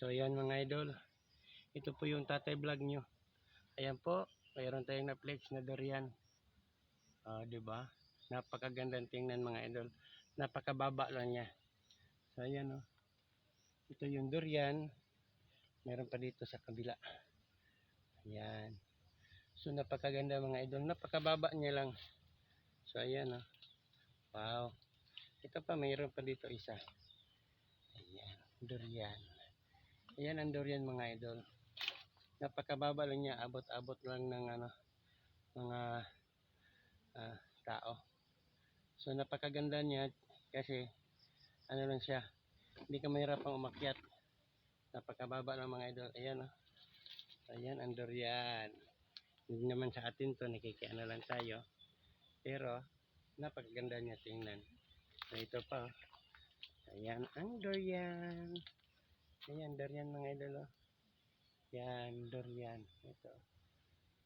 So ayan mga idol. Ito po yung tatay vlog nyo. Ayan po. Mayroon tayong na-flex na durian. 'di ba? Napakagandang tingnan mga idol. Napakababa lang niya. So ayan oh. Ito yung durian. Meron pa dito sa kabila. Ayan. So napakaganda mga idol. Napakababa niya lang. So ayan oh. Wow. Ito pa mayroon pa dito isa. Ayan, durian. Ayan ang durian mga idol. Napakababa lang niya, abot-abot lang ng ano, mga ah, tao. So napakaganda niya kasi ano lang siya, hindi ka mahirapang umakyat. Napakababa ng mga idol. Ayan oh. Ayan ang durian. Hindi naman sa atin to, nakikiano lang tayo. Pero napakaganda niya tingnan. So, ito pa. oh. Ayan ang durian. Ayan, durian mga idol. Oh. Yan, durian. Ito.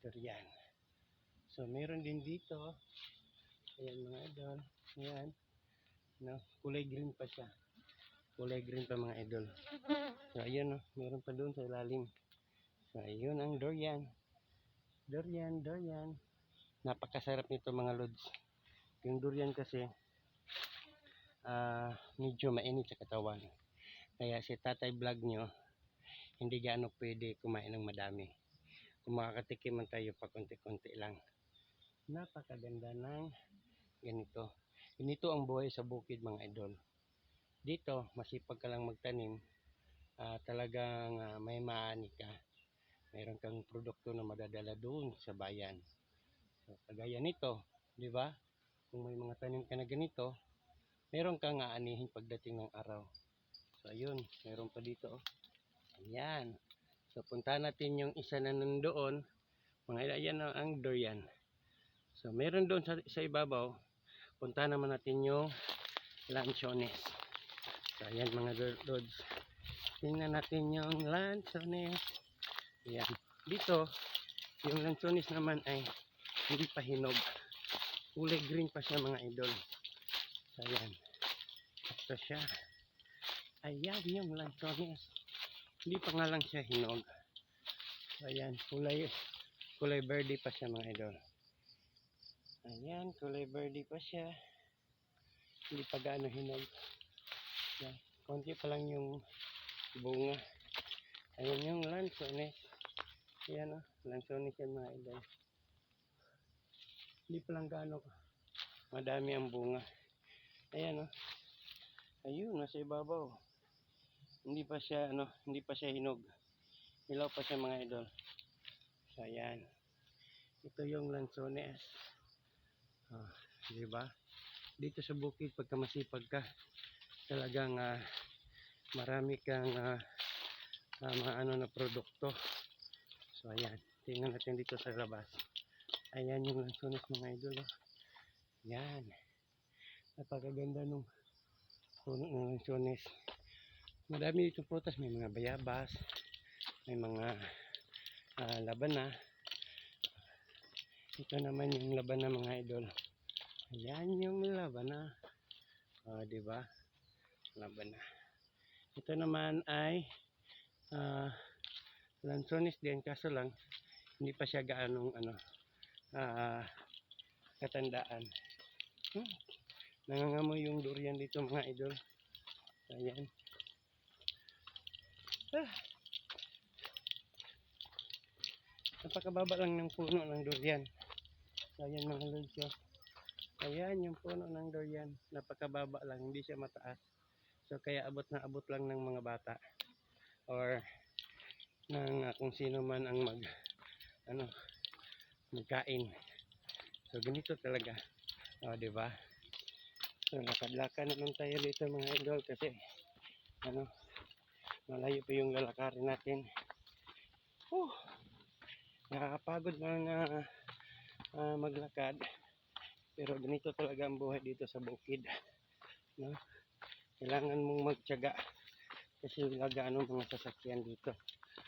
Durian. So, meron din dito. Ayan mga idol. Ayan. No, kulay green pa siya. Kulay green pa mga idol. So, ayan oh, meron pa doon sa ilalim. So, ayun ang durian. Durian, durian. Napakasarap nito mga lods. Yung durian kasi, ah medyo mainit sa katawan. Kaya si tatay vlog nyo, hindi gaano pwede kumain ng madami. Kung makakatikim man tayo pa konti-konti lang. Napakaganda ng ganito. Ganito ang buhay sa bukid mga idol. Dito, masipag ka lang magtanim. ah, talagang ah, may maani ka. Mayroon kang produkto na madadala doon sa bayan. So, kagaya nito, di ba? Kung may mga tanim ka na ganito, meron kang aanihin pagdating ng araw. So, ayun, meron pa dito. Oh. Ayan. So, punta natin yung isa na nandoon. Mga ayan oh, ang durian. So, meron doon sa, sa ibabaw. Punta naman natin yung lanchones. So, ayan mga lods. Tingnan natin yung lanchones. Ayan. Dito, yung lanchones naman ay hindi pa hinog. Kulay green pa siya mga idol. So, ayan. Ito siya. Ayan yung lanchones. Hindi pa nga lang siya hinog. Ayan. Kulay, kulay verde pa siya mga idol. Ayan. Kulay verde pa siya. Hindi pa gaano hinog. Ayan. Konti pa lang yung bunga. Ayan yung lanchones. Ayan o. Lanchones yan mga idol. Hindi pa lang gaano madami ang bunga. Ayan o. Ayun, nasa ibabaw. Hindi pa siya, ano, hindi pa siya hinog. Hilaw pa siya mga idol. So, ayan. Ito yung lansones. Ah, di ba? Dito sa bukid, pagka masipag ka, talagang ah, marami kang ah, ah, mga ano na produkto. So, ayan. Tingnan natin dito sa labas. Ayan yung lansones mga idol. Oh. Yan. Napakaganda nung puno ng lansones. Madami dito prutas. May mga bayabas. May mga ah, labana. Ito naman yung labana mga idol. Ayan yung labana. O, di ba? Labana. Ito naman ay ah, lansones din. Kaso lang, hindi pa siya gaanong ano, ah, katandaan. Hmm. Nangangamoy yung durian dito mga idol. Ayan. Ah. Napakababa lang ng puno ng durian. Ayan mga lods. oh. Ayan yung puno ng durian. Napakababa lang. Hindi siya mataas. So kaya abot na abot lang ng mga bata. Or ng ah, kung sino man ang mag ano magkain. So ganito talaga. O, di ba? So lakad-lakad naman tayo dito mga idol kasi ano malayo pa yung lalakarin natin. Oh, nakakapagod mga ah, maglakad. Pero ganito talaga ang buhay dito sa bukid. No? Kailangan mong magtiyaga kasi wala gaano mga sasakyan dito.